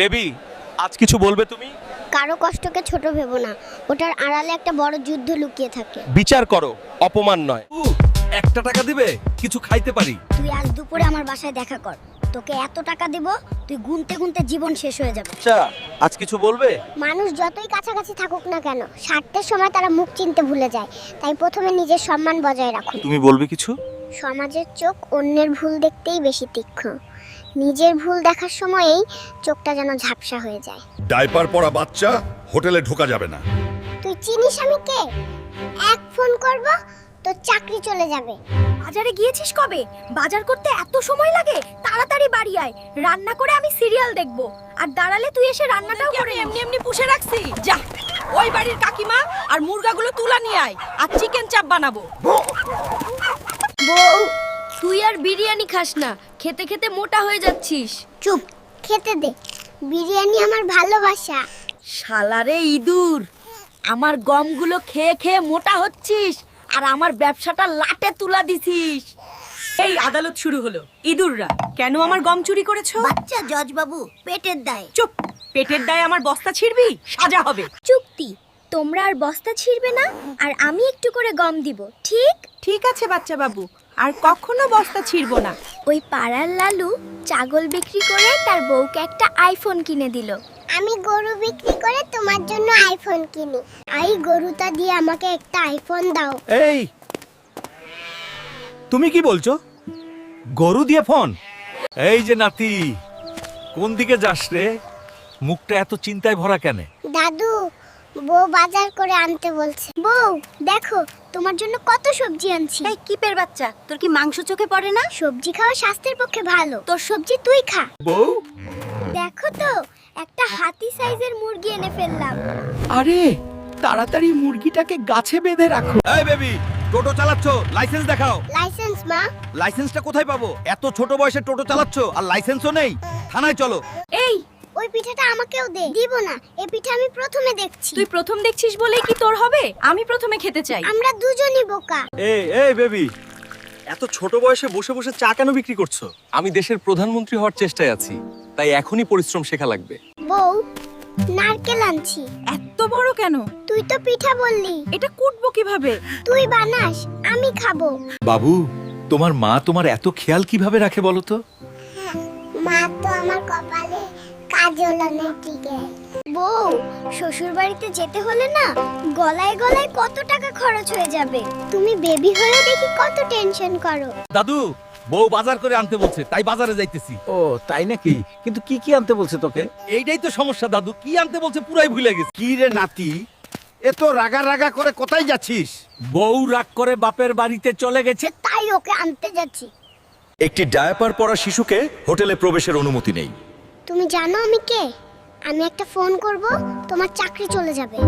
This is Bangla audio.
বেবি আজ কিছু বলবে তুমি? কারও কষ্টকে ছোট ভেবো না। ওটার আড়ালে একটা বড় যুদ্ধ লুকিয়ে থাকে। বিচার করো অপমান নয়। একটা টাকা দিবে কিছু খাইতে পারি। তুই আজ দুপুরে আমার বাসায় দেখা কর। তোকে এত টাকা দেব তুই গুনতে গুনতে জীবন শেষ হয়ে যাবে। আচ্ছা আজ কিছু বলবে? মানুষ যতই কাছাকাছি থাকুক না কেন স্বার্থের সময় তারা মুখ চিনতে ভুলে যায়। তাই প্রথমে নিজের সম্মান বজায় রাখো তুমি বলবে কিছু? সমাজের চোখ অন্যের ভুল দেখতেই বেশি তীক্ষ্ণ। নিজের ভুল দেখার সময়েই চোখটা যেন ঝাপসা হয়ে যায়। ডাইপার পরা বাচ্চা হোটেলে ঢোকা যাবে না। তুই চিনিস আমি কে? এক ফোন করব তোর চাকরি চলে যাবে। বাজারে গিয়েছিস কবে? বাজার করতে এত সময় লাগে? তাড়াতাড়ি বাড়ি আয়। রান্না করে আমি সিরিয়াল দেখব। আর দাঁড়ালে তুই এসে রান্নাটাও করে এমনি এমনি পুষে রাখছি। যা ওই বাড়ির কাকিমা আর মুরগাগুলো তুলা নিয়ে আয়। আর চিকেন চাপ বানাবো। বউ তুই আর বিরিয়ানি খাস না। খেতে খেতে মোটা হয়ে যাচ্ছিস। চুপ খেতে দে। বিরিয়ানি আমার ভালোবাসা। শালারে ইঁদুর আমার গমগুলো খেয়ে খেয়ে মোটা হচ্ছিস আর আমার ব্যবসাটা লাটে তুলা দিছিস। এই আদালত শুরু হলো। ইঁদুররা কেন আমার গম চুরি করেছ? বাচ্চা জজ বাবু পেটের দায়। চুপ পেটের দায়ে আমার বস্তা ছিড়বি? সাজা হবে। চুক্তি তোমরা আর বস্তা ছিড়বে না আর আমি একটু করে গম দিব ঠিক? ঠিক আছে বাচ্চা বাবু আর কখনো বস্তা ছিড়বো না। ওই পাড়ার লালু ছাগল বিক্রি করে তার বউকে একটা আইফোন কিনে দিল। আমি গরু বিক্রি করে তোমার জন্য আইফোন কিনি। এই গরুটা দিয়ে আমাকে একটা আইফোন দাও। এই! তুমি কি বলছো? গরু দিয়ে ফোন এই যে নাতি কোন দিকে যাস রে? মুখটা এত চিন্তায় ভরা কেন? দাদু বউ বাজার করে আনতে বলছে। বউ দেখো তোমার জন্য কত সবজি আনছি। এই কিপের বাচ্চা তোর কি মাংস চোখে পড়ে না? সবজি খাওয়া স্বাস্থ্যের পক্ষে ভালো। তোর সবজি তুই খা। বউ? দেখো তো একটা হাতি সাইজের মুরগি এনে ফেললাম। আরে তাড়াতাড়ি মুরগিটাকে গাছে বেঁধে রাখো। এই বেবি টোটো চালাচ্ছ লাইসেন্স দেখাও। লাইসেন্স মা। লাইসেন্সটা কোথায় পাবো? এত ছোট বয়সে টোটো চালাচ্ছ আর লাইসেন্সও নেই। থানায় চলো। ওই পিঠাটা আমাকেও দে। দিব না। এই পিঠা আমি প্রথমে দেখছি। তুই প্রথম দেখছিস বলেই কি তোর হবে? আমি প্রথমে খেতে চাই। আমরা দুজনই বোকা। এই এই বেবি এত ছোট বয়সে বসে বসে চা কেন বিক্রি করছ? আমি দেশের প্রধানমন্ত্রী হওয়ার চেষ্টায় আছি তাই এখনই পরিশ্রম শেখা লাগবে। বউ নারকেল আনছি। এত বড় কেন? তুই তো পিঠা বললি। এটা কুটবো কীভাবে? তুই বানাস আমি খাব। বাবু তোমার মা তোমার এত খেয়াল কীভাবে রাখে বলো তো? মা তো আমার কপালে বউ শ্বশুর বাড়িতে যেতে হলে না গলায় গলায় কত টাকা খরচ হয়ে যাবে? তুমি বেবি হয়ে দেখি কত টেনশন করো। দাদু বউ বাজার করে আনতে বলছে তাই বাজারে যাইতেছি। ও তাই নাকি? কিন্তু কি কি আনতে বলছে তোকে? এইটাই তো সমস্যা দাদু। কি আনতে বলছে পুরাই ভুলে গেছি। কি রে নাতি? এত রাগা রাগা করে কোথায় যাচ্ছিস? বউ রাগ করে বাপের বাড়িতে চলে গেছে। তাই ওকে আনতে যাচ্ছি। একটি ডায়াপার পরা শিশুকে হোটেলে প্রবেশের অনুমতি নেই। তুমি জানো আমি কে? আমি একটা ফোন করব তোমার চাকরি চলে যাবে।